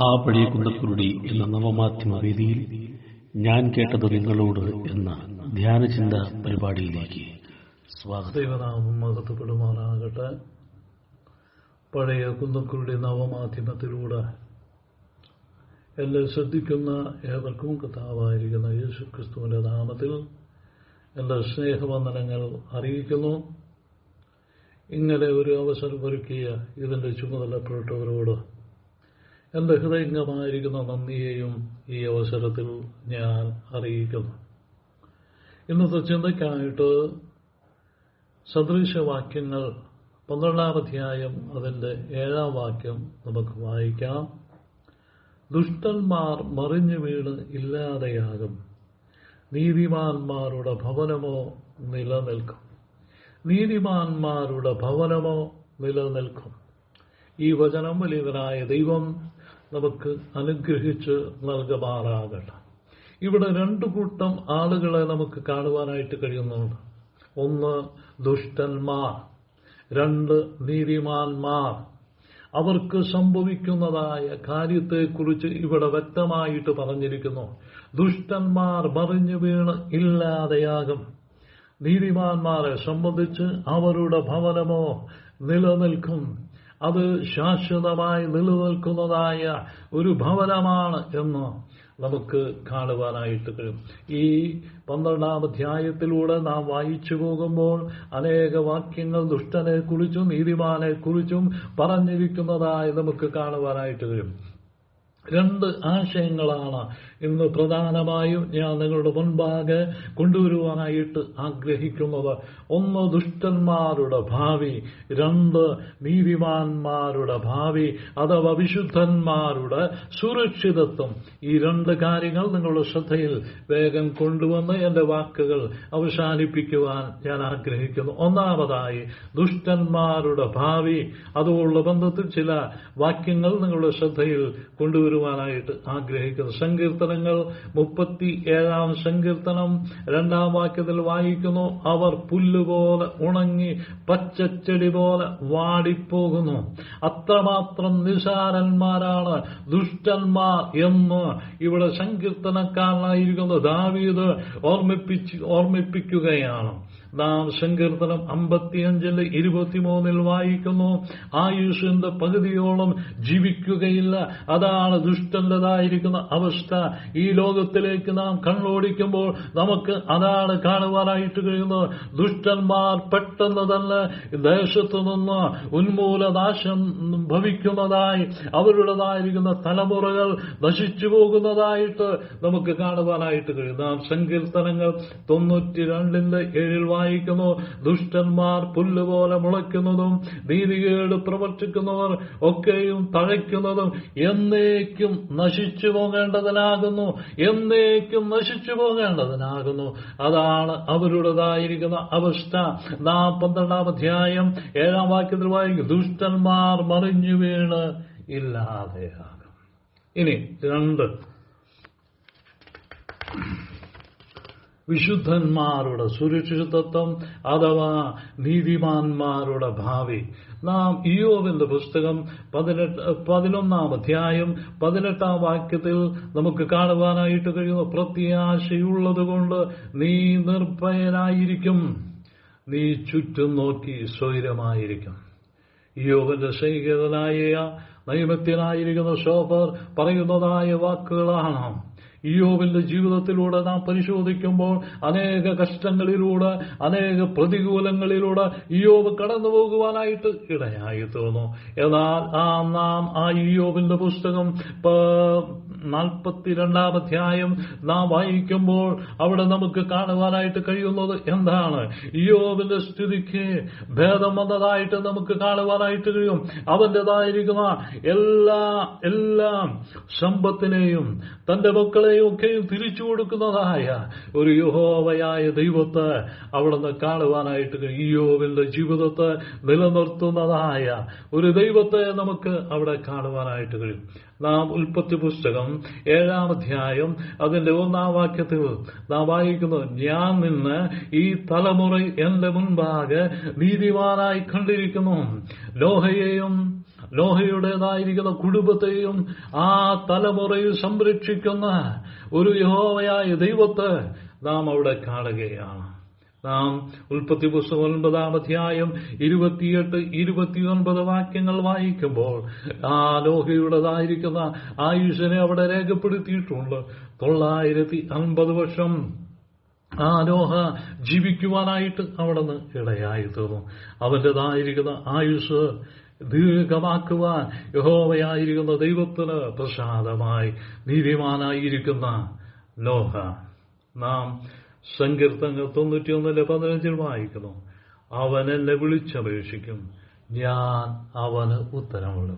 ആ പഴയ കുണ്ടക്കുരുടി എന്ന നവമാധ്യമ വേദിയിൽ ഞാൻ കേട്ടത് നിങ്ങളോട് എന്ന ധ്യാനചിന്ത പരിപാടിയിലേക്ക് സ്വാഗതം. പഴയ കുന്നക്കുരുടെ നവമാധ്യമത്തിലൂടെ എന്നെ ശ്രദ്ധിക്കുന്ന ഏവർക്കും കഥാവായിരിക്കുന്ന യേശു ക്രിസ്തുവിന്റെ നാമത്തിൽ എന്റെ സ്നേഹവന്ദനങ്ങൾ അറിയിക്കുന്നു. ഇങ്ങനെ ഒരു അവസരം ഒരുക്കിയ ഇതിന്റെ ചുമതലപ്പെട്ടവരോട് എന്റെ ഹൃദയംഗമായിരിക്കുന്ന നന്ദിയെയും ഈ അവസരത്തിൽ ഞാൻ അറിയിക്കുന്നു. ഇന്നത്തെ ചിന്തയ്ക്കായിട്ട് സദൃശവാക്യങ്ങൾ പന്ത്രണ്ടാം അധ്യായം അതിന്റെ ഏഴാം വാക്യം നമുക്ക് വായിക്കാം. ദുഷ്ടന്മാർ മറിഞ്ഞു വീണ് ഇല്ലാതെയാകും. നീതിമാന്മാരുടെ ഭവനമോ നിലനിൽക്കും. നീതിമാന്മാരുടെ ഭവനമോ നിലനിൽക്കും. ഈ വചനം വലിയവനായ ദൈവം നമുക്ക് അനുഗ്രഹിച്ച് നൽകുമാറാകട്ടെ. ഇവിടെ രണ്ടു കൂട്ടം ആളുകളെ നമുക്ക് കാണുവാനായിട്ട് കഴിയുന്നുണ്ട്. ഒന്ന് ദുഷ്ടന്മാർ രണ്ട് നീതിമാന്മാർ അവർക്ക് സംഭവിക്കുന്നതായ കാര്യത്തെക്കുറിച്ച് ഇവിടെ വ്യക്തമായിട്ട് പറഞ്ഞിരിക്കുന്നു. ദുഷ്ടന്മാർ മറിഞ്ഞു വീണ് ഇല്ലാതെയാകും. നീതിമാന്മാരെ സംബന്ധിച്ച് അവരുടെ ഭവനമോ നിലനിൽക്കും. അത് ശാശ്വതമായി നിലനിൽക്കുന്നതായ ഒരു ഭവനമാണ് എന്ന് നമുക്ക് കാണുവാനായിട്ട് കഴിയും. ഈ പന്ത്രണ്ടാം അധ്യായത്തിലൂടെ നാം വായിച്ചു പോകുമ്പോൾ അനേക വാക്യങ്ങൾ ദുഷ്ടനെ കുറിച്ചും നീതിമാനെ കുറിച്ചും പറഞ്ഞിരിക്കുന്നതായി നമുക്ക് കാണുവാനായിട്ട് കഴിയും. രണ്ട് ആശയങ്ങളാണ് ഇന്ന് പ്രധാനമായും ഞാൻ നിങ്ങളുടെ മുൻപാകെ കൊണ്ടുവരുവാനായിട്ട് ആഗ്രഹിക്കുന്നത്. ഒന്ന് ദുഷ്ടന്മാരുടെ ഭാവി രണ്ട് നീതിമാന്മാരുടെ ഭാവി അഥവാ വിശുദ്ധന്മാരുടെ സുരക്ഷിതത്വം. ഈ രണ്ട് കാര്യങ്ങൾ നിങ്ങളുടെ ശ്രദ്ധയിൽ വേഗം കൊണ്ടുവന്ന് എന്റെ വാക്കുകൾ അവസാനിപ്പിക്കുവാൻ ഞാൻ ആഗ്രഹിക്കുന്നു. ഒന്നാമതായി ദുഷ്ടന്മാരുടെ ഭാവി. അതുള്ള ബന്ധത്തിൽ ചില വാക്യങ്ങൾ നിങ്ങളുടെ ശ്രദ്ധയിൽ കൊണ്ടുവരുവാനായിട്ട് ആഗ്രഹിക്കുന്നു. സങ്കീർത്തനങ്ങൾ മുപ്പത്തി ഏഴാം സങ്കീർത്തനം രണ്ടാം വാക്യത്തിൽ വായിക്കുന്നു. അവർ പുല്ലുപോലെ ഉണങ്ങി പച്ചച്ചെടി പോലെ വാടിപ്പോകുന്നു. അത്രമാത്രം നിസാരന്മാരാണ് ദുഷ്ടന്മാർ എന്ന് ഇവിടെ സങ്കീർത്തനക്കാരനായിരിക്കുന്ന. ദാവീദ് ഓർമ്മിപ്പിക്കുകയാണ്. നാം സങ്കീർത്തനം അമ്പത്തിയഞ്ചിൽ ഇരുപത്തിമൂന്നിൽ വായിക്കുന്നു. ആയുഷിന്റെ പകുതിയോളം ജീവിക്കുകയില്ല. അതാണ് ദുഷ്ടന്റേതായിരിക്കുന്ന അവസ്ഥ. ഈ ലോകത്തിലേക്ക് നാം കണ്ണോടിക്കുമ്പോൾ നമുക്ക് അതാണ് കാണുവാനായിട്ട് കഴിയുന്നത്. ദുഷ്ടന്മാർ പെട്ടെന്ന് തന്നെ ദേശത്തു നിന്ന് ഉന്മൂലനാശം ഭവിക്കുന്നതായി അവരുടേതായിരിക്കുന്ന തലമുറകൾ നശിച്ചു പോകുന്നതായിട്ട് നമുക്ക് കാണുവാനായിട്ട് കഴിയും. നാം സങ്കീർത്തനങ്ങൾ തൊണ്ണൂറ്റി രണ്ടിന്റെ ഏഴിൽ വായിക്കുന്നു ദുഷ്ടന്മാർ പുല്ലുപോലെ മുളയ്ക്കുന്നതും നീതികേട് പ്രവർത്തിക്കുന്നവർ ഒക്കെയും തഴയ്ക്കുന്നതും എന്നേക്കും നശിച്ചു പോകേണ്ടതിനാകുന്നു എന്നേക്കും നശിച്ചു പോകേണ്ടതിനാകുന്നു. അതാണ് അവരുടേതായിരിക്കുന്ന അവസ്ഥ. നാം പന്ത്രണ്ടാം അധ്യായം ഏഴാം വാക്യത്തിൽ വായിക്കും ദുഷ്ടന്മാർ മറിഞ്ഞു വീണ് ഇല്ലാതെയാകും. ഇനി രണ്ട് വിശുദ്ധന്മാരുടെ സുരക്ഷിതത്വം അഥവാ നീതിമാന്മാരുടെ ഭാവി. നാം ഇയോവിന്റെ പുസ്തകം പതിനെട്ട് പതിനൊന്നാം അധ്യായം പതിനെട്ടാം വാക്യത്തിൽ നമുക്ക് കാണുവാനായിട്ട് കഴിയുന്ന പ്രത്യാശയുള്ളത് കൊണ്ട് നീ നിർഭയനായിരിക്കും. നീ ചുറ്റും നോക്കി സ്വൈരമായിരിക്കും. യോവന്റെ സൈനികനായ നൈമത്യനായിരിക്കുന്ന ശോഭർ പറയുന്നതായ വാക്കുകളാണ് ഇയോവിന്റെ ജീവിതത്തിലൂടെ നാം പരിശോധിക്കുമ്പോൾ അനേക കഷ്ടങ്ങളിലൂടെ അനേക പ്രതികൂലങ്ങളിലൂടെ ഇയോബ് കടന്നു പോകുവാനായിട്ട് ഇടയായി തോന്നുന്നു എന്നാൽ ആ നാം ആ ഇയോബിന്റെ പുസ്തകം നാൽപ്പത്തിരണ്ടാം അധ്യായം നാം വായിക്കുമ്പോൾ അവിടെ നമുക്ക് കാണുവാനായിട്ട് കഴിയുന്നത് എന്താണ്? യോവിന്റെ സ്ഥിതിക്ക് ഭേദം വന്നതായിട്ട് നമുക്ക് കാണുവാനായിട്ട് കഴിയും. അവന്റേതായിരിക്കുന്ന എല്ലാ എല്ലാം സമ്പത്തിനെയും തന്റെ മക്കളെയും ഒക്കെയും തിരിച്ചു കൊടുക്കുന്നതായ ഒരു യഹോവയായ ദൈവത്തെ അവിടുന്ന് കാണുവാനായിട്ട് ഇയോവിന്റെ ജീവിതത്തെ നിലനിർത്തുന്നതായ ഒരു ദൈവത്തെ നമുക്ക് അവിടെ കാണുവാനായിട്ട് കഴിയും. നാം ഉൽപ്പത്തി പുസ്തകം ഏഴാം അധ്യായം അതിന്റെ ഒന്നാം വാക്യത്തിൽ നാം വായിക്കുന്നു ഞാൻ നിന്ന് ഈ തലമുറ എന്റെ മുൻപാകെ നീതിമാനായി കണ്ടിരിക്കുന്നു. ലോഹയെയും ലോഹയുടേതായിരിക്കുന്ന കുടുംബത്തെയും ആ തലമുറയിൽ സംരക്ഷിക്കുന്ന ഒരു യഹോവയായ ദൈവത്തെ നാം അവിടെ കാണുകയാണ്. നാം ഉൽപ്പത്തി പുസ്തകം ഒൻപതാം അധ്യായം ഇരുപത്തിയെട്ട് ഇരുപത്തിയൊൻപത് വാക്യങ്ങൾ വായിക്കുമ്പോൾ ആ ലോഹയുടേതായിരിക്കുന്ന ആയുഷനെ അവിടെ രേഖപ്പെടുത്തിയിട്ടുണ്ട്. തൊള്ളായിരത്തി അൻപത് വർഷം ആ ലോഹ ജീവിക്കുവാനായിട്ട് അവിടെ നിന്ന് ഇടയായി തീർന്നു അവന്റേതായിരിക്കുന്ന ആയുസ് ദീർഘമാക്കുവാൻ യഹോവയായിരിക്കുന്ന ദൈവത്തിന് പ്രസാദമായി നീതിമാനായിരിക്കുന്ന ലോഹ. നാം സങ്കീർത്തങ്ങൾ തൊണ്ണൂറ്റിയൊന്നിലെ പതിനഞ്ചിൽ വായിക്കുന്നു. അവൻ എന്നെ വിളിച്ചപേക്ഷിക്കും. ഞാൻ അവന് ഉത്തരമുള്ളൂ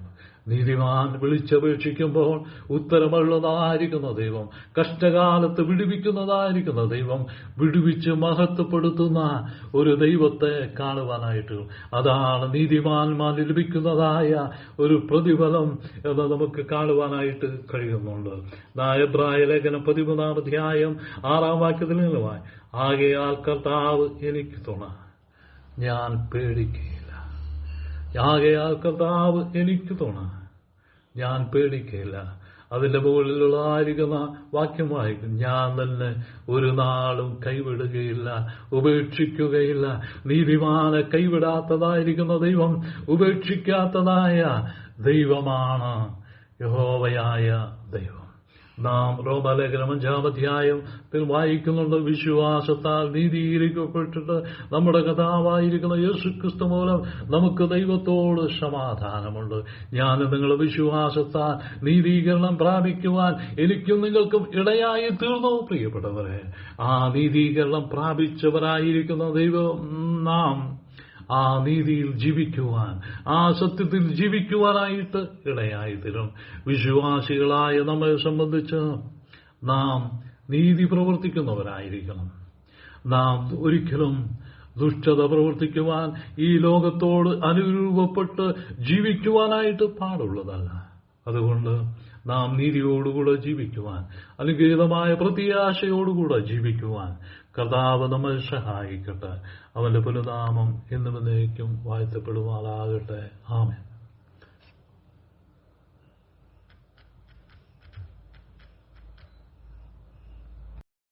നീതിമാൻ വിളിച്ചപേക്ഷിക്കുമ്പോൾ ഉത്തരമുള്ളതായിരിക്കുന്ന ദൈവം കഷ്ടകാലത്ത് വിടുവിക്കുന്നതായിരിക്കുന്ന ദൈവം വിടുവിച്ച് മഹത്വപ്പെടുത്തുന്ന ഒരു ദൈവത്തെ കാണുവാനായിട്ട് അതാണ് നീതിമാന്മാർ ലഭിക്കുന്നതായ ഒരു പ്രതിഫലം എന്ന് നമുക്ക് കാണുവാനായിട്ട് കഴിയുന്നുണ്ട്. നായബ്രായ ലേഖനം പതിമൂന്നാം അധ്യായം ആറാം വാക്യത്തിൽ നിന്നുമായി ആകയാൽ കർത്താവ് എനിക്ക് തുണ ഞാൻ പേടിക്കുകയില്ല ആകയാൽ കർത്താവ് എനിക്ക് തുണ ഞാൻ പേടിക്കയില്ല. അതിന്റെ മുകളിലുള്ള മുകളിലുള്ളതായിരിക്കുന്ന വാക്യം വായിക്കും. ഞാൻ തന്നെ ഒരു നാളും കൈവിടുകയില്ല ഉപേക്ഷിക്കുകയില്ല. നീതിമാനെ കൈവിടാത്തതായിരിക്കുന്ന ദൈവം ഉപേക്ഷിക്കാത്തതായ ദൈവമാണ് യഹോവയായ ദൈവം. നാം റോമലേഖനം അഞ്ചാം അധ്യായത്തിൽ വായിക്കുന്നുണ്ട്. വിശ്വാസത്താൽ നീതീകരിക്കപ്പെട്ടിട്ട് നമ്മുടെ കഥാവായിരിക്കുന്ന യേശുക്രിസ്തു മൂലം നമുക്ക് ദൈവത്തോട് സമാധാനമുണ്ട്. ഞാൻ നിങ്ങൾ വിശ്വാസത്താൽ നീതീകരണം പ്രാപിക്കുവാൻ എനിക്കും നിങ്ങൾക്കും ഇടയായി തീർന്നു പ്രിയപ്പെട്ടവരെ. ആ നീതീകരണം പ്രാപിച്ചവരായിരിക്കുന്ന ദൈവം നാം ആ നീതിയിൽ ജീവിക്കുവാൻ ആ സത്യത്തിൽ ജീവിക്കുവാനായിട്ട് ഇടയായി തരും വിശ്വാസികളായ നമ്മെ സംബന്ധിച്ച് നാം നീതി പ്രവർത്തിക്കുന്നവരായിരിക്കണം. നാം ഒരിക്കലും ദുഷ്ടത പ്രവർത്തിക്കുവാൻ ഈ ലോകത്തോട് അനുരൂപപ്പെട്ട് ജീവിക്കുവാനായിട്ട് പാടുള്ളതല്ല. അതുകൊണ്ട് നാം നീതിയോടുകൂടെ ജീവിക്കുവാൻ അനുഗ്രഹീതമായ പ്രത്യാശയോടുകൂടെ ജീവിക്കുവാൻ. കർത്താവ് നമ്മെ സഹായിക്കട്ടെ. അവന്റെ പുനനാമം എന്നും എന്നേക്കും വാഴ്ത്തപ്പെടുമാറാകട്ടെ. ആമേൻ.